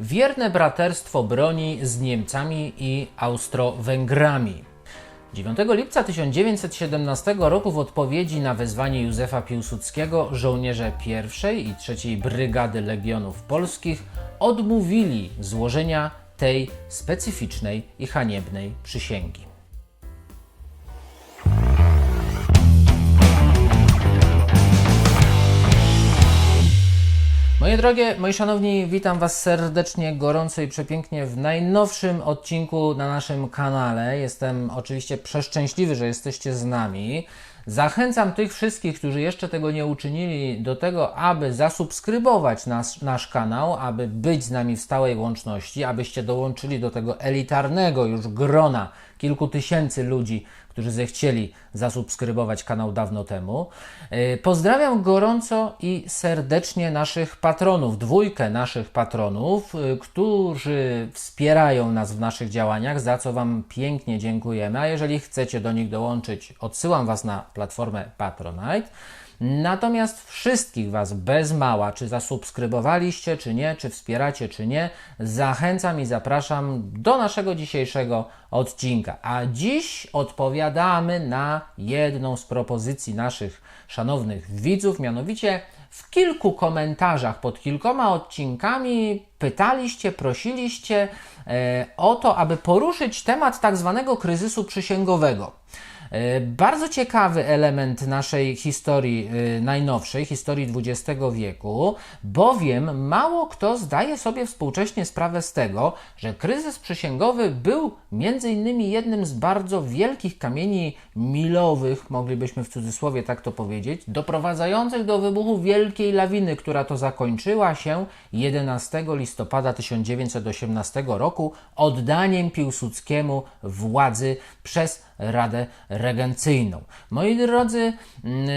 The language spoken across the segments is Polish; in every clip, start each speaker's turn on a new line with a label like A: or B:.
A: Wierne braterstwo broni z Niemcami i Austro-Węgrami. 9 lipca 1917 roku w odpowiedzi na wezwanie Józefa Piłsudskiego żołnierze pierwszej i trzeciej Brygady Legionów Polskich odmówili złożenia tej specyficznej i haniebnej przysięgi. Moje drogie, moi szanowni, witam Was serdecznie, gorąco i przepięknie w najnowszym odcinku na naszym kanale. Jestem oczywiście przeszczęśliwy, że jesteście z nami. Zachęcam tych wszystkich, którzy jeszcze tego nie uczynili, do tego, aby zasubskrybować nas, nasz kanał, aby być z nami w stałej łączności, abyście dołączyli do tego elitarnego już grona kilku tysięcy ludzi, którzy zechcieli zasubskrybować kanał dawno temu. Yy, Pozdrawiam gorąco i serdecznie naszych patronów, dwójkę naszych patronów, yy, którzy wspierają nas w naszych działaniach, za co Wam pięknie dziękujemy. A jeżeli chcecie do nich dołączyć, odsyłam Was na platformę Patronite. Natomiast wszystkich Was bez mała, czy zasubskrybowaliście, czy nie, czy wspieracie, czy nie, zachęcam i zapraszam do naszego dzisiejszego odcinka. A dziś odpowiadamy na jedną z propozycji naszych szanownych widzów, mianowicie w kilku komentarzach pod kilkoma odcinkami pytaliście, prosiliście e, o to, aby poruszyć temat tak zwanego kryzysu przysięgowego. E, Bardzo ciekawy element naszej historii e, najnowszej, historii XX wieku, bowiem mało kto zdaje sobie współcześnie sprawę z tego, że kryzys przysięgowy był między innymi jednym z bardzo wielkich kamieni milowych, moglibyśmy w cudzysłowie tak to powiedzieć, doprowadzających do wybuchu wielkiej lawiny, która to zakończyła się 11 listopada 1918 roku oddaniem Piłsudskiemu władzy przez Radę Regencyjną. Moi drodzy, mm,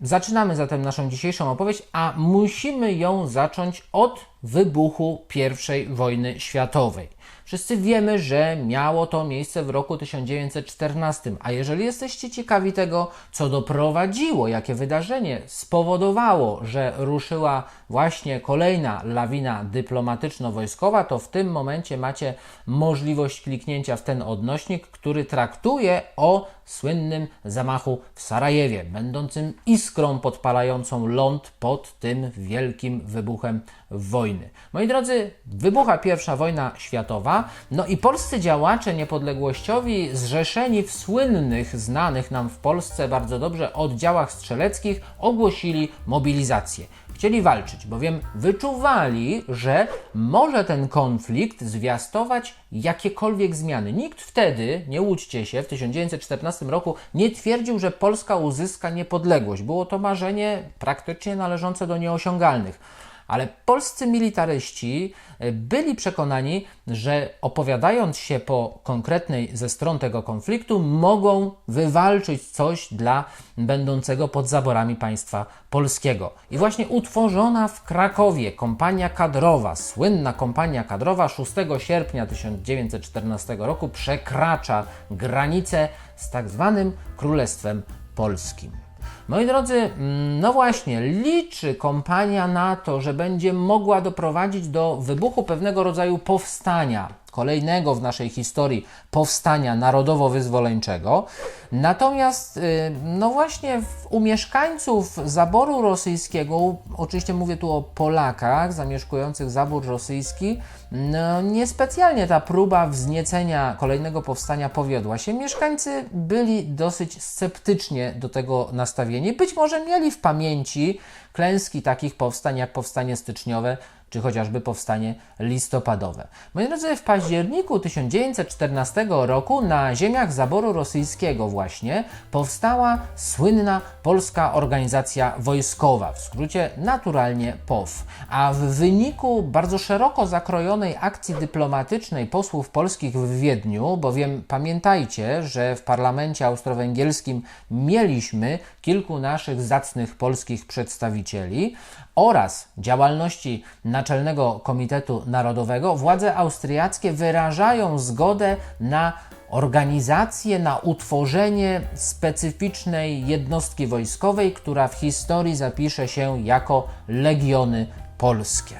A: zaczynamy zatem naszą dzisiejszą opowieść, a musimy ją zacząć od wybuchu I wojny światowej. Wszyscy wiemy, że miało to miejsce w roku 1914, a jeżeli jesteście ciekawi tego, co doprowadziło, jakie wydarzenie spowodowało, że ruszyła właśnie kolejna lawina dyplomatyczno-wojskowa, to w tym momencie macie możliwość kliknięcia w ten odnośnik, który traktuje o słynnym zamachu w Sarajewie, będącym iskrą podpalającą ląd pod tym wielkim wybuchem wojny. Moi drodzy, wybucha pierwsza wojna światowa, no i polscy działacze niepodległościowi, zrzeszeni w słynnych, znanych nam w Polsce bardzo dobrze oddziałach strzeleckich, ogłosili mobilizację. Chcieli walczyć, bowiem wyczuwali, że może ten konflikt zwiastować jakiekolwiek zmiany. Nikt wtedy, nie łudźcie się, w 1914 roku nie twierdził, że Polska uzyska niepodległość. Było to marzenie praktycznie należące do nieosiągalnych. Ale polscy militaryści e, byli przekonani, że opowiadając się po konkretnej ze stron tego konfliktu, mogą wywalczyć coś dla będącego pod zaborami państwa polskiego. I właśnie utworzona w Krakowie kompania kadrowa, słynna kompania kadrowa 6 sierpnia 1914 roku przekracza granicę z tak zwanym Królestwem Polskim. Moi drodzy, mm, no właśnie, liczy kompania na to, że będzie mogła doprowadzić do wybuchu pewnego rodzaju powstania, kolejnego w naszej historii powstania narodowo-wyzwoleńczego. Natomiast, y, no właśnie, u mieszkańców zaboru rosyjskiego, oczywiście mówię tu o Polakach zamieszkujących zabór rosyjski, no niespecjalnie ta próba wzniecenia kolejnego powstania powiodła się. Mieszkańcy byli dosyć sceptycznie do tego nastawieni. Być może mieli w pamięci klęski takich powstań jak powstanie styczniowe czy chociażby powstanie listopadowe. Moi drodzy, w październiku 1914 roku na ziemiach zaboru rosyjskiego właśnie powstała słynna Polska Organizacja Wojskowa, w skrócie naturalnie POW. A w wyniku bardzo szeroko zakrojonej akcji dyplomatycznej posłów polskich w Wiedniu, bowiem pamiętajcie, że w parlamencie austro-węgierskim mieliśmy kilku naszych zacnych polskich przedstawicieli, oraz działalności Naczelnego Komitetu Narodowego, władze austriackie wyrażają zgodę na organizację, na utworzenie specyficznej jednostki wojskowej, która w historii zapisze się jako Legiony Polskie.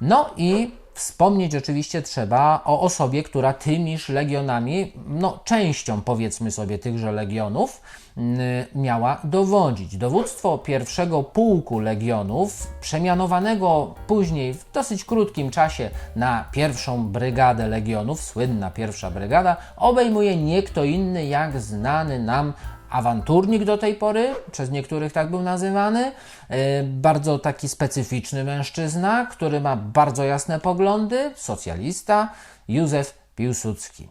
A: No i Wspomnieć oczywiście trzeba o osobie, która tymiż legionami, no częścią powiedzmy sobie tychże legionów, miała dowodzić. Dowództwo pierwszego pułku legionów, przemianowanego później w dosyć krótkim czasie na pierwszą brygadę legionów, słynna pierwsza brygada, obejmuje nie kto inny jak znany nam awanturnik do tej pory, przez niektórych tak był nazywany, yy, bardzo taki specyficzny mężczyzna, który ma bardzo jasne poglądy, socjalista, Józef Piłsudski.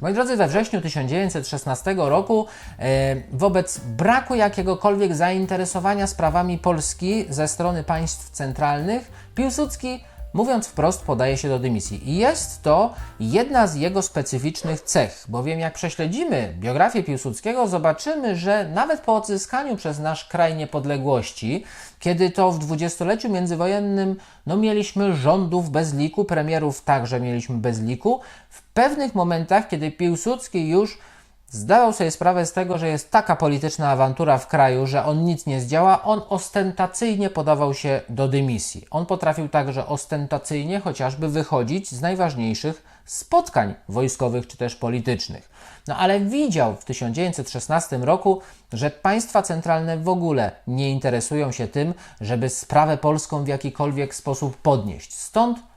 A: Moi drodzy, we wrześniu 1916 roku e, wobec braku jakiegokolwiek zainteresowania sprawami Polski ze strony państw centralnych, Piłsudski mówiąc wprost, podaje się do dymisji. I jest to jedna z jego specyficznych cech, bowiem jak prześledzimy biografię Piłsudskiego, zobaczymy, że nawet po odzyskaniu przez nasz kraj niepodległości, kiedy to w dwudziestoleciu międzywojennym no, mieliśmy rządów bez liku, premierów także mieliśmy bez liku, w pewnych momentach, kiedy Piłsudski już Zdawał sobie sprawę z tego, że jest taka polityczna awantura w kraju, że on nic nie zdziała, on ostentacyjnie podawał się do dymisji. On potrafił także ostentacyjnie chociażby wychodzić z najważniejszych spotkań wojskowych czy też politycznych. No ale widział w 1916 roku, że państwa centralne w ogóle nie interesują się tym, żeby sprawę polską w jakikolwiek sposób podnieść. Stąd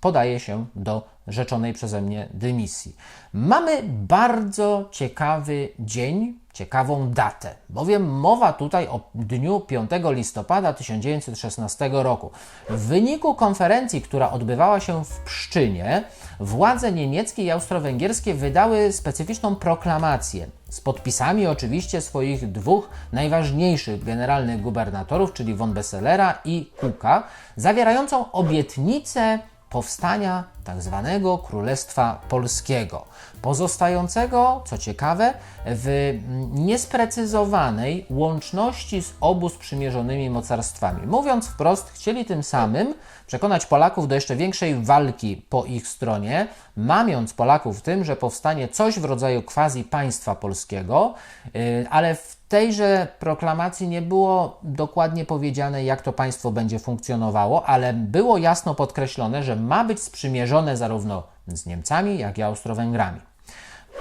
A: podaje się do rzeczonej przeze mnie dymisji. Mamy bardzo ciekawy dzień, ciekawą datę, bowiem mowa tutaj o dniu 5 listopada 1916 roku. W wyniku konferencji, która odbywała się w Pszczynie, władze niemieckie i austro-węgierskie wydały specyficzną proklamację z podpisami oczywiście swoich dwóch najważniejszych generalnych gubernatorów, czyli von Besselera i Kuka, zawierającą obietnicę powstania. Tak Królestwa Polskiego, pozostającego, co ciekawe, w niesprecyzowanej łączności z obu sprzymierzonymi mocarstwami. Mówiąc wprost, chcieli tym samym przekonać Polaków do jeszcze większej walki po ich stronie, mamiąc Polaków tym, że powstanie coś w rodzaju quasi państwa polskiego, y, ale w tejże proklamacji nie było dokładnie powiedziane, jak to państwo będzie funkcjonowało, ale było jasno podkreślone, że ma być sprzymierzone zarówno z Niemcami, jak i Austro-Węgrami.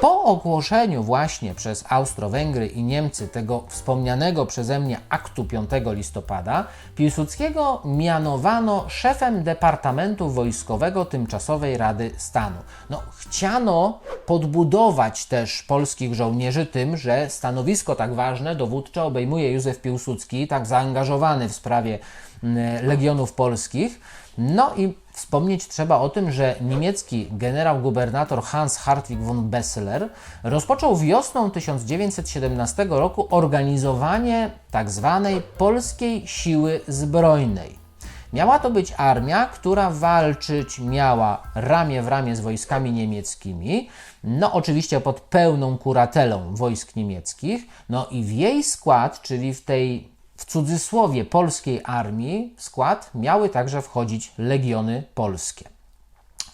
A: Po ogłoszeniu właśnie przez Austro-Węgry i Niemcy tego wspomnianego przeze mnie aktu 5 listopada, Piłsudskiego mianowano szefem Departamentu Wojskowego Tymczasowej Rady Stanu. No, chciano podbudować też polskich żołnierzy tym, że stanowisko tak ważne dowódcze obejmuje Józef Piłsudski, tak zaangażowany w sprawie mm, legionów polskich. No i Wspomnieć trzeba o tym, że niemiecki generał-gubernator Hans Hartwig von Besseler rozpoczął wiosną 1917 roku organizowanie tzw. Tak polskiej siły zbrojnej. Miała to być armia, która walczyć miała ramię w ramię z wojskami niemieckimi, no oczywiście pod pełną kuratelą wojsk niemieckich, no i w jej skład, czyli w tej cudzysłowie polskiej armii w skład miały także wchodzić legiony polskie.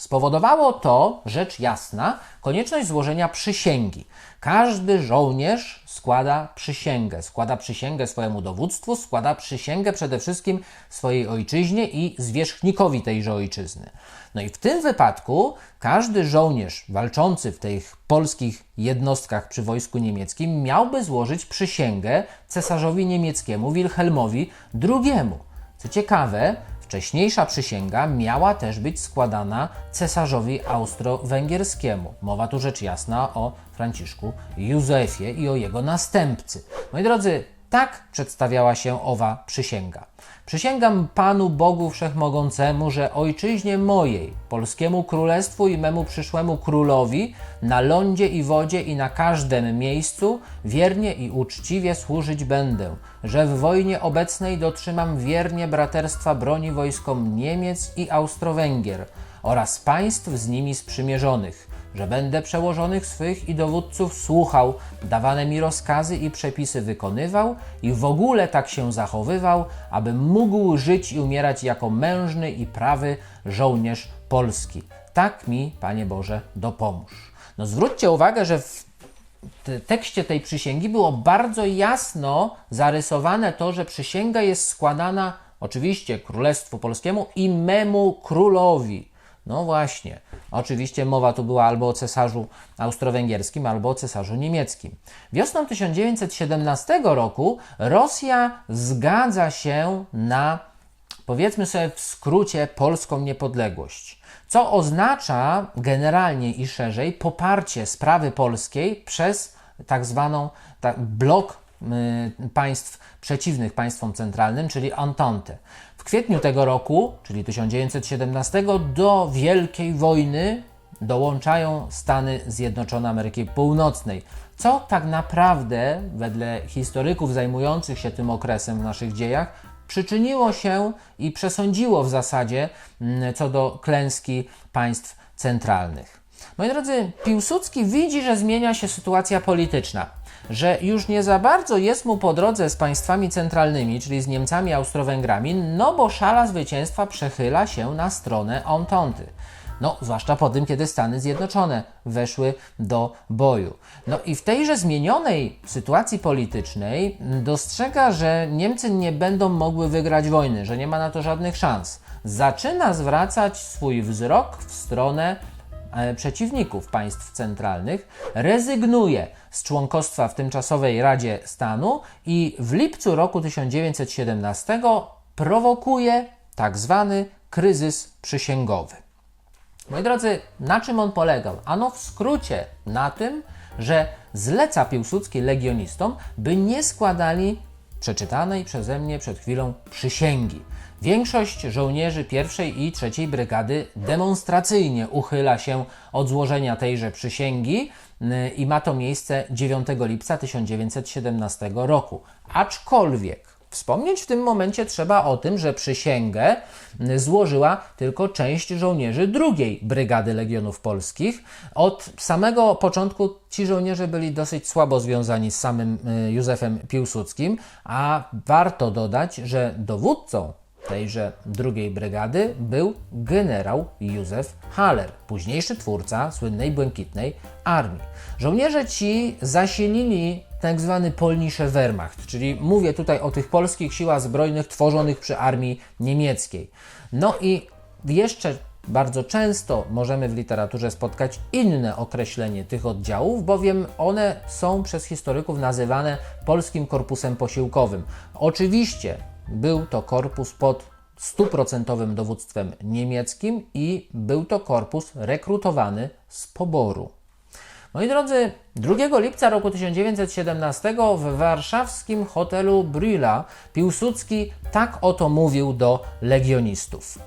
A: Spowodowało to, rzecz jasna, konieczność złożenia przysięgi. Każdy żołnierz składa przysięgę. Składa przysięgę swojemu dowództwu, składa przysięgę przede wszystkim swojej ojczyźnie i zwierzchnikowi tejże ojczyzny. No i w tym wypadku każdy żołnierz walczący w tych polskich jednostkach przy wojsku niemieckim miałby złożyć przysięgę cesarzowi niemieckiemu Wilhelmowi II. Co ciekawe, Wcześniejsza przysięga miała też być składana cesarzowi austro-węgierskiemu. Mowa tu rzecz jasna o Franciszku Józefie i o jego następcy. Moi drodzy, tak przedstawiała się owa przysięga. Przysięgam Panu Bogu Wszechmogącemu, że ojczyźnie mojej, polskiemu królestwu i memu przyszłemu królowi, na lądzie i wodzie i na każdym miejscu wiernie i uczciwie służyć będę, że w wojnie obecnej dotrzymam wiernie braterstwa broni wojskom Niemiec i Austro-Węgier oraz państw z nimi sprzymierzonych że będę przełożonych swych i dowódców słuchał, dawane mi rozkazy i przepisy wykonywał i w ogóle tak się zachowywał, abym mógł żyć i umierać jako mężny i prawy żołnierz Polski. Tak mi, Panie Boże, dopomóż. No zwróćcie uwagę, że w tekście tej przysięgi było bardzo jasno zarysowane to, że przysięga jest składana oczywiście Królestwu Polskiemu i memu królowi No właśnie. Oczywiście mowa tu była albo o cesarzu austro-węgierskim, albo o cesarzu niemieckim. Wiosną 1917 roku Rosja zgadza się na, powiedzmy sobie w skrócie, polską niepodległość. Co oznacza generalnie i szerzej poparcie sprawy polskiej przez tak zwaną tak, blok państw przeciwnych państwom centralnym, czyli Entente. W kwietniu tego roku, czyli 1917, do Wielkiej Wojny dołączają Stany Zjednoczone Ameryki Północnej. Co tak naprawdę, wedle historyków zajmujących się tym okresem w naszych dziejach, przyczyniło się i przesądziło w zasadzie mm, co do klęski państw centralnych. Moi drodzy, Piłsudski widzi, że zmienia się sytuacja polityczna, że już nie za bardzo jest mu po drodze z państwami centralnymi, czyli z Niemcami, Austro-Węgrami, no bo szala zwycięstwa przechyla się na stronę Entente. No, zwłaszcza po tym, kiedy Stany Zjednoczone weszły do boju. No i w tejże zmienionej sytuacji politycznej dostrzega, że Niemcy nie będą mogły wygrać wojny, że nie ma na to żadnych szans. Zaczyna zwracać swój wzrok w stronę przeciwników państw centralnych, rezygnuje z członkostwa w tymczasowej Radzie Stanu i w lipcu roku 1917 prowokuje tak zwany kryzys przysięgowy. Moi drodzy, na czym on polegał? Ano w skrócie na tym, że zleca Piłsudski legionistom, by nie składali przeczytanej przeze mnie przed chwilą przysięgi. Większość żołnierzy pierwszej i trzeciej brygady demonstracyjnie uchyla się od złożenia tejże przysięgi yy, i ma to miejsce 9 lipca 1917 roku. Aczkolwiek Wspomnieć w tym momencie trzeba o tym, że przysięgę złożyła tylko część żołnierzy drugiej Brygady Legionów Polskich. Od samego początku ci żołnierze byli dosyć słabo związani z samym y, Józefem Piłsudskim, a warto dodać, że dowódcą tejże drugiej brygady był generał Józef Haller, późniejszy twórca słynnej błękitnej armii. Żołnierze ci zasilili tak zwany Polnische Wehrmacht, czyli mówię tutaj o tych polskich siłach zbrojnych tworzonych przy armii niemieckiej. No i jeszcze bardzo często możemy w literaturze spotkać inne określenie tych oddziałów, bowiem one są przez historyków nazywane Polskim Korpusem Posiłkowym. Oczywiście był to korpus pod stuprocentowym dowództwem niemieckim i był to korpus rekrutowany z poboru. Moi drodzy, 2 lipca roku 1917 w warszawskim hotelu Brüla Piłsudski tak oto mówił do legionistów.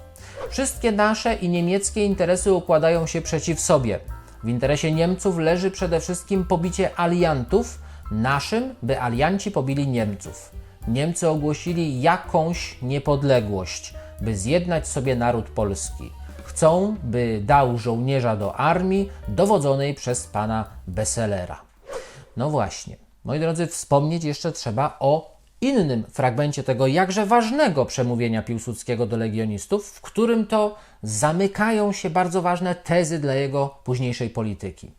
A: Wszystkie nasze i niemieckie interesy układają się przeciw sobie. W interesie Niemców leży przede wszystkim pobicie aliantów, naszym, by alianci pobili Niemców. Niemcy ogłosili jakąś niepodległość, by zjednać sobie naród polski. Chcą, by dał żołnierza do armii dowodzonej przez pana Besselera. No właśnie, moi drodzy, wspomnieć jeszcze trzeba o innym fragmencie tego jakże ważnego przemówienia Piłsudskiego do legionistów, w którym to zamykają się bardzo ważne tezy dla jego późniejszej polityki.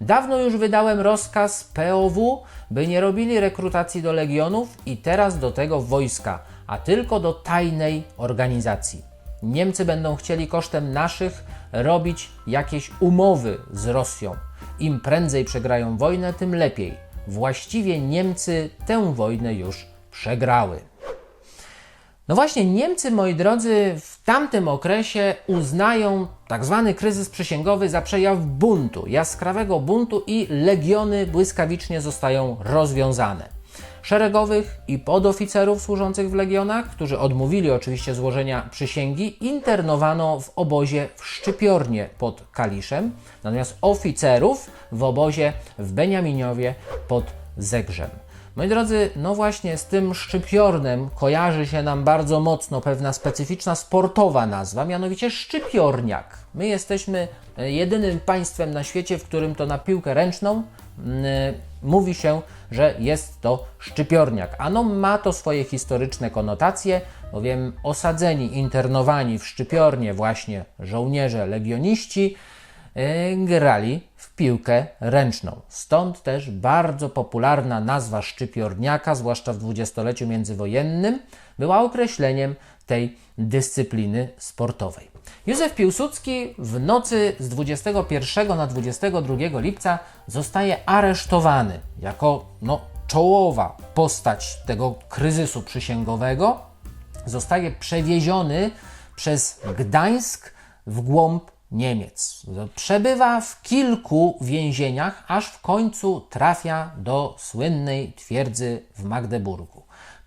A: Dawno już wydałem rozkaz POW, by nie robili rekrutacji do legionów i teraz do tego wojska, a tylko do tajnej organizacji. Niemcy będą chcieli kosztem naszych robić jakieś umowy z Rosją. Im prędzej przegrają wojnę, tym lepiej. Właściwie Niemcy tę wojnę już przegrały. No właśnie, Niemcy, moi drodzy, w tamtym okresie uznają tak zwany kryzys przysięgowy za przejaw buntu, jaskrawego buntu i legiony błyskawicznie zostają rozwiązane. Szeregowych i podoficerów służących w legionach, którzy odmówili oczywiście złożenia przysięgi, internowano w obozie w Szczypiornie pod Kaliszem, natomiast oficerów w obozie w Beniaminiowie pod Zegrzem. Moi drodzy, no właśnie z tym szczypiornem kojarzy się nam bardzo mocno pewna specyficzna sportowa nazwa, mianowicie szczypiorniak. My jesteśmy e, jedynym państwem na świecie, w którym to na piłkę ręczną yy, mówi się, że jest to szczypiorniak. Ano ma to swoje historyczne konotacje, bowiem osadzeni, internowani w szczypiornie właśnie żołnierze, legioniści yy, grali w piłkę ręczną. Stąd też bardzo popularna nazwa szczypiorniaka, zwłaszcza w dwudziestoleciu międzywojennym, była określeniem tej dyscypliny sportowej. Józef Piłsudski w nocy z 21 na 22 lipca zostaje aresztowany jako no, czołowa postać tego kryzysu przysięgowego. Zostaje przewieziony przez Gdańsk w głąb Niemiec. Przebywa w kilku więzieniach, aż w końcu trafia do słynnej twierdzy w Magdeburgu.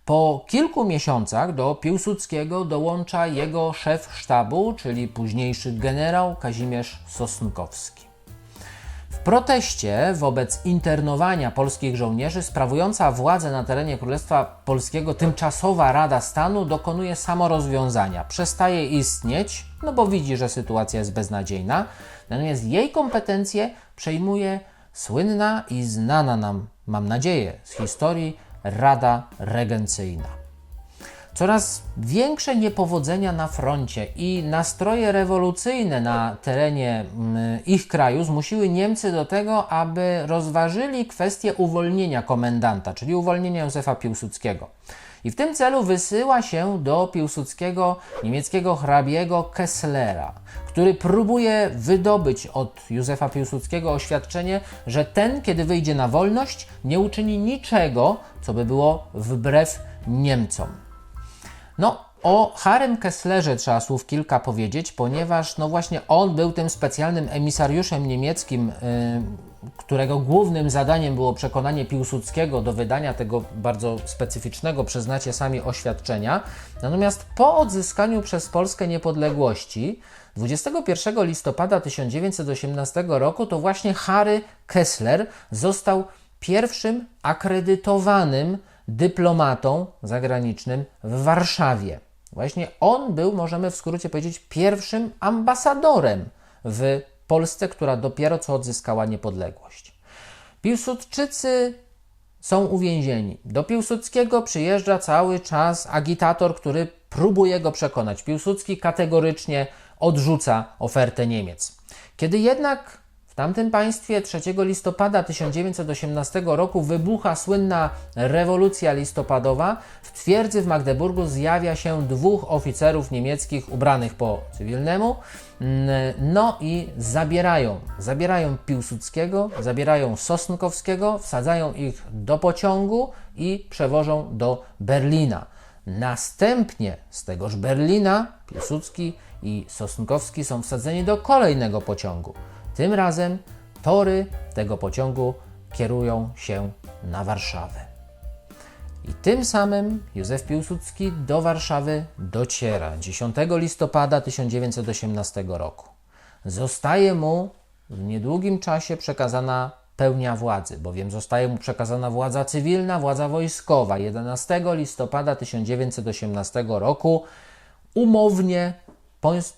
A: Po kilku miesiącach do Piłsudskiego dołącza jego szef sztabu, czyli późniejszy generał Kazimierz Sosnkowski. W proteście wobec internowania polskich żołnierzy sprawująca władzę na terenie Królestwa Polskiego tymczasowa Rada Stanu dokonuje samorozwiązania. Przestaje istnieć, no bo widzi, że sytuacja jest beznadziejna, natomiast jej kompetencje przejmuje słynna i znana nam, mam nadzieję, z historii Rada Regencyjna. Coraz większe niepowodzenia na froncie i nastroje rewolucyjne na terenie mm, ich kraju zmusiły Niemcy do tego, aby rozważyli kwestię uwolnienia komendanta, czyli uwolnienia Józefa Piłsudskiego. I w tym celu wysyła się do Piłsudskiego niemieckiego hrabiego Kesslera, który próbuje wydobyć od Józefa Piłsudskiego oświadczenie, że ten, kiedy wyjdzie na wolność, nie uczyni niczego, co by było wbrew Niemcom. No, o Harem Kesslerze trzeba słów kilka powiedzieć, ponieważ no właśnie on był tym specjalnym emisariuszem niemieckim, yy, którego głównym zadaniem było przekonanie Piłsudskiego do wydania tego bardzo specyficznego, przyznacie sami, oświadczenia. Natomiast po odzyskaniu przez Polskę niepodległości 21 listopada 1918 roku to właśnie Harry Kessler został pierwszym akredytowanym dyplomatą zagranicznym w Warszawie. Właśnie on był, możemy w skrócie powiedzieć, pierwszym ambasadorem w Polsce, która dopiero co odzyskała niepodległość. Piłsudczycy są uwięzieni. Do Piłsudskiego przyjeżdża cały czas agitator, który próbuje go przekonać. Piłsudski kategorycznie odrzuca ofertę Niemiec. Kiedy jednak tamtym państwie 3 listopada 1918 roku wybucha słynna rewolucja listopadowa. W twierdzy w Magdeburgu zjawia się dwóch oficerów niemieckich ubranych po cywilnemu. No i zabierają, zabierają Piłsudskiego, zabierają Sosnkowskiego, wsadzają ich do pociągu i przewożą do Berlina. Następnie z tegoż Berlina Piłsudski i Sosnkowski są wsadzeni do kolejnego pociągu. Tym razem tory tego pociągu kierują się na Warszawę. I tym samym Józef Piłsudski do Warszawy dociera 10 listopada 1918 roku. Zostaje mu w niedługim czasie przekazana pełnia władzy, bowiem zostaje mu przekazana władza cywilna, władza wojskowa. 11 listopada 1918 roku umownie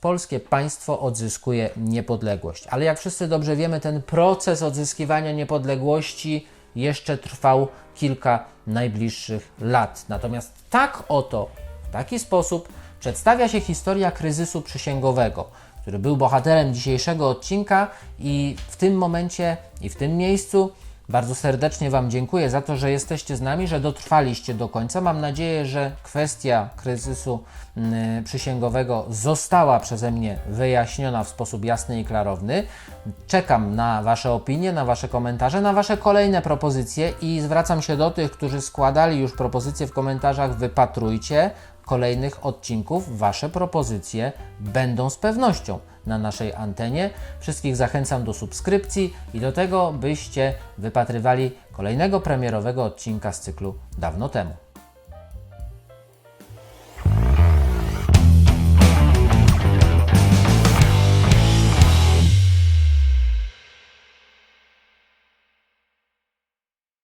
A: polskie państwo odzyskuje niepodległość. Ale jak wszyscy dobrze wiemy, ten proces odzyskiwania niepodległości jeszcze trwał kilka najbliższych lat. Natomiast tak oto, w taki sposób przedstawia się historia kryzysu przysięgowego, który był bohaterem dzisiejszego odcinka i w tym momencie i w tym miejscu bardzo serdecznie Wam dziękuję za to, że jesteście z nami, że dotrwaliście do końca. Mam nadzieję, że kwestia kryzysu yy, przysięgowego została przeze mnie wyjaśniona w sposób jasny i klarowny. Czekam na Wasze opinie, na Wasze komentarze, na Wasze kolejne propozycje i zwracam się do tych, którzy składali już propozycje w komentarzach. Wypatrujcie kolejnych odcinków. Wasze propozycje będą z pewnością na naszej antenie. Wszystkich zachęcam do subskrypcji i do tego, byście wypatrywali kolejnego premierowego odcinka z cyklu dawno temu.